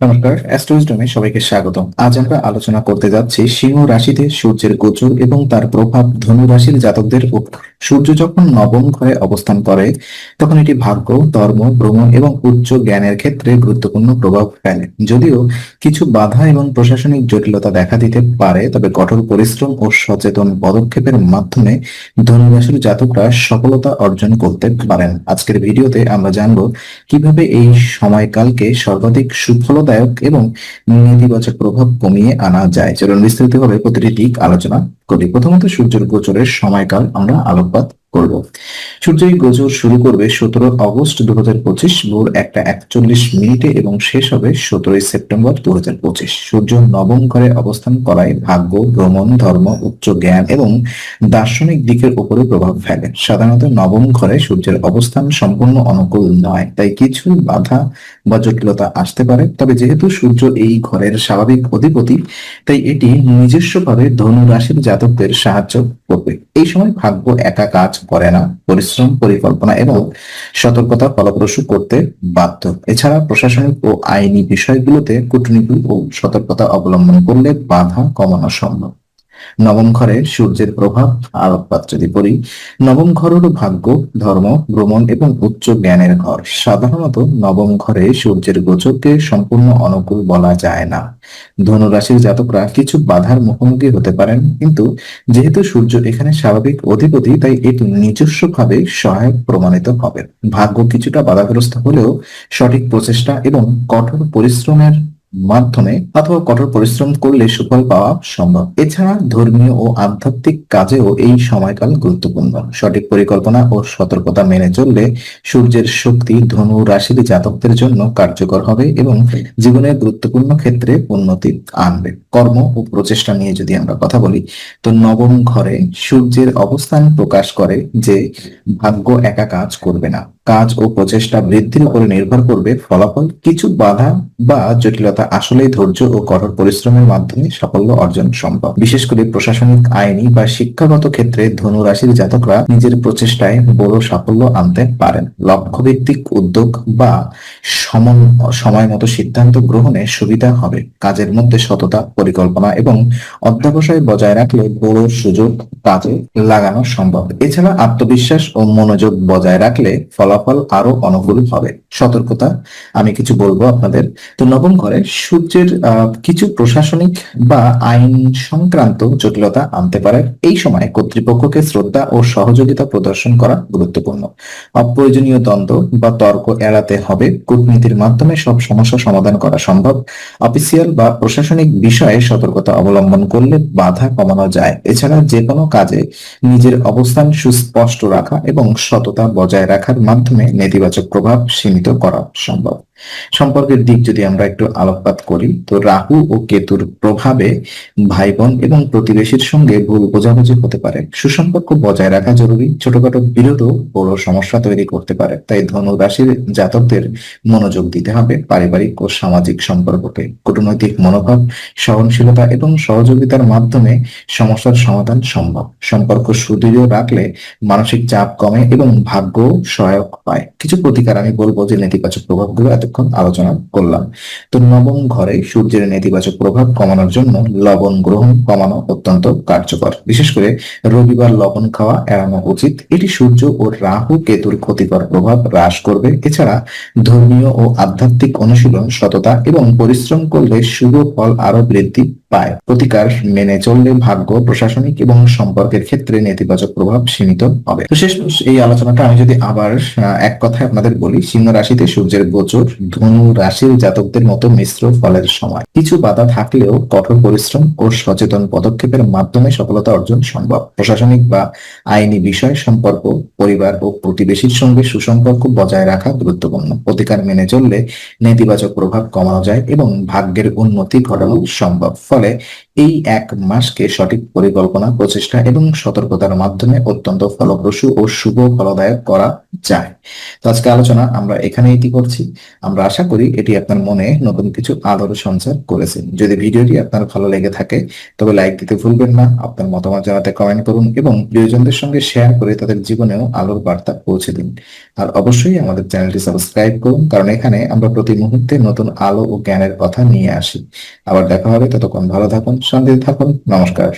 নমস্কার অ্যাস্ট্রোইজডমে সবাইকে স্বাগতম। আজ আমরা আলোচনা করতে যাচ্ছি সিংহ রাশিতে সূর্যের গোচর এবং তার প্রভাব ধনু রাশির জাতকদের উপর। সূর্য যখন নবম ঘরে অবস্থান করে, তখন এটি ভাগ্য, ধর্ম, ভ্রমণ এবং উচ্চ জ্ঞানের ক্ষেত্রে গুরুত্বপূর্ণ প্রভাব ফেলে। যদিও কিছু বাধা এবং প্রশাসনিক জটিলতা দেখা দিতে পারে, তবে কঠোর পরিশ্রম ও সচেতন পদক্ষেপের মাধ্যমে ধনু রাশির জাতকরা সফলতা অর্জন করতে পারেন। আজকের ভিডিওতে আমরা জানব কীভাবে এই সময়কালকে সর্বাধিক সুফলদায়ক এবং নেতিবাচক প্রভাব কমিয়ে আনা যায়। চলুন বিস্তারিতভাবে প্রতিটি দিক আলোচনা করি। প্রথমত সূর্যের গোচরের সময়কাল আমরা আলোকপাত করব। সূর্যের গোচর শুরু করবে সতেরো অগস্ট দু হাজার পঁচিশ, ভোর একটা একচল্লিশ মিনিটে এবং শেষ হবে সতেরোই সেপ্টেম্বর দু হাজার পঁচিশ। সূর্য নবম ঘরে অবস্থান করায় ভাগ্য, ভ্রমণ, ধর্ম, উচ্চ জ্ঞান এবং দার্শনিক দিকের উপরে প্রভাব ফেলে। সাধারণত নবম ঘরে সূর্যের অবস্থান সম্পূর্ণ অনুকূল নয়, তাই কিছু বাধা বা জটিলতা আসতে পারে। তবে যেহেতু সূর্য এই ঘরের স্বাভাবিক অধিপতি, তাই এটি নিজস্বভাবে ধনু রাশির জাতকদের সাহায্য করবে। এই সময় ভাগ্য একা কাজ করে না, পরিশ্রম, পরিকল্পনা এবং সতর্কতা ফলপ্রসূ করতে বাধ্য। এছাড়া প্রশাসনিক ও আইনি বিষয়গুলোতে কূটনীতি ও সতর্কতা অবলম্বন করলে বাধা কমানো সম্ভব। নবম ঘরে সূর্যের প্রভাব, আলোকপাত যদি পড়ি, নবম ঘর হলো ভাগ্য, ধর্ম, ভ্রমণ এবং উচ্চ জ্ঞানের ঘর। সাধারণত নবম ঘরে সূর্যের গোচরকে সম্পূর্ণ অনুকূল বলা যায় না। ধনুরাশির জাতকরা কিছু বাধার মুখোমুখি হতে পারেন, কিন্তু যেহেতু সূর্য এখানে স্বাভাবিক অধিপতি, তাই এটি নিজস্বভাবে সহায়ক প্রমাণিত হবে। ভাগ্য কিছুটা বাধাগ্রস্ত হলেও সঠিক প্রচেষ্টা এবং কঠোর পরিশ্রমের মাধ্যমে অথবা কঠোর পরিশ্রম করলে সুফল পাওয়া সম্ভব। এছাড়া ধর্মীয় ও আধ্যাত্মিক কাজেও এই সময়কাল গুরুত্বপূর্ণ। সঠিক পরিকল্পনা ও সতর্কতা মেনে চললে সূর্যের শক্তি, ধনু, রাশির জাতকদের জন্য কার্যকর হবে এবং জীবনের গুরুত্বপূর্ণ ক্ষেত্রে উন্নতি আনবে। কর্ম ও প্রচেষ্টা নিয়ে যদি আমরা কথা বলি, তো নবম ঘরে সূর্যের অবস্থান প্রকাশ করে যে ভাগ্য একা কাজ করবে না। কাজ ও প্রচেষ্টা বৃদ্ধির উপরে নির্ভর করবে, ফলাফল কিছু বাধা বা জটিলতা আসলেই ধৈর্য ও কঠোর পরিশ্রমের মাধ্যমে সাফল্য অর্জন সম্ভব। বিশেষ করে প্রশাসনিক আইনি বা শিক্ষাগত ক্ষেত্রে ধনু রাশির জাতকরা নিজের প্রচেষ্টায় বড় সাফল্য আনতে পারেন। লক্ষ্য ভিত্তিক উদ্যোগ বা সময় মতো সিদ্ধান্ত গ্রহণে সুবিধা হবে। কাজের মধ্যে সততা, পরিকল্পনা এবং অধ্যাবসায় বজায় রাখলে বড় সুযোগ কাজে লাগানো সম্ভব। এছাড়া আত্মবিশ্বাস ও মনোযোগ বজায় রাখলে ফলাফল আরও অনুকূল হবে। সতর্কতা, আমি কিছু বলব আপনাদের। তো নবম ঘরে সূর্যের কিছু প্রশাসনিক বা আইন সংক্রান্ত জটিলতা আনতে পারে। এই সময় কর্তৃপক্ষকে শ্রদ্ধা ও সহযোগিতা প্রদর্শন করা গুরুত্বপূর্ণ। অপ্রয়োজনীয় দ্বন্দ্ব বা তর্ক এড়াতে হবে। কূটনীতির মাধ্যমে সব সমস্যা সমাধান করা সম্ভব। অফিসিয়াল বা প্রশাসনিক বিষয়ে সতর্কতা অবলম্বন করলে বাধা কমানো যায়। এছাড়া যে কোনো কাজে নিজের অবস্থান সুস্পষ্ট রাখা এবং সততা বজায় রাখার মাধ্যমে নেতিবাচক প্রভাব সীমিত করা সম্ভব। সম্পর্কের দিক যদি আমরা একটু আলোকপাত করি, তো রাহু ও কেতুর প্রভাবে ভাই বোন এবং প্রতিবেশীর সঙ্গে ভুল বোঝাবুঝি হতে পারে। সুসম্পর্ক বজায় রাখা জরুরি। ছোটখাটো বিরোধও বড় সমস্যা তৈরি করতে পারে। তাই ধনু রাশির জাতকদের মনোযোগ দিতে হবে পারিবারিক ও সামাজিক সম্পর্ককে। কূটনৈতিক মনোভাব, সহনশীলতা এবং সহযোগিতার মাধ্যমে সমস্যার সমাধান সম্ভব। সম্পর্ক সুদৃঢ় রাখলে মানসিক চাপ কমে এবং ভাগ্য সহায়ক পায় কিছু প্রতিকার আমি বলব যে নেতিবাচক প্রভাবগুলো এতক্ষণ আলোচনা করলাম। তো নবম ঘরে সূর্যের নেতিবাচক প্রভাব কমানোর জন্য লবণ গ্রহণ কমানো অত্যন্ত কার্যকর। বিশেষ করে রবিবার লবণ খাওয়া এড়ানো উচিত। এটি সূর্য ও রাহু কেতুর ক্ষতিকর প্রভাব হ্রাস করবে। এছাড়া ধর্মীয় ও আধ্যাত্মিক অনুশীলন সততা এবং পরিশ্রম করলে শুভ ফল আরও বৃদ্ধি পায়। প্রতিকার মেনে চললে ভাগ্য, প্রশাসনিক এবং সম্পর্কের ক্ষেত্রে নেতিবাচক প্রভাব সীমিত হবে। তো শেষ এই আলোচনাটা আমি যদি আবার এক কথায় আপনাদের বলি, সিংহ রাশিতে সূর্যের গোচর ধনু রাশির জাতকদের মতো মিশ্র ফলের সময়। কিছু বাধা থাকলেও কঠোর পরিশ্রম ও সচেতন পদক্ষেপের মাধ্যমে সফলতা অর্জন সম্ভব। প্রশাসনিক বা আইনি বিষয় সম্পর্ক, পরিবার ও প্রতিবেশীর সঙ্গে সুসম্পর্ক বজায় রাখা গুরুত্বপূর্ণ। প্রতিকার মেনে চললে নেতিবাচক প্রভাব কমানো যায় এবং ভাগ্যের উন্নতি ঘটানো সম্ভব। ফলে এই এক মাসকে সঠিক পরিকল্পনা, প্রচেষ্টা এবং সতর্কতার মাধ্যমে অত্যন্ত ফলপ্রসূ ও শুভ ফলদায়ক করা যায়। তো আজকে আলোচনা আমরা এখানে এটি করছি। আমরা আশা করি এটি আপনার মনে নতুন কিছু আলোর সঞ্চার করেছে। যদি ভিডিওটি আপনার ভালো লেগে থাকে, তবে লাইক দিতে ভুলবেন না, আপনার মতামত জানাতে কমেন্ট করুন এবং প্রিয়জনদের সঙ্গে শেয়ার করে তাদের জীবনেও আলোর বার্তা পৌঁছে দিন। আর অবশ্যই আমাদের চ্যানেলটি সাবস্ক্রাইব করুন, কারণ এখানে আমরা প্রতি মুহূর্তে নতুন আলো ও জ্ঞানের কথা নিয়ে আসি। আবার দেখা হবে, ততক্ষণ ভালো থাকুন শান্তিতে থাকুন। নমস্কার।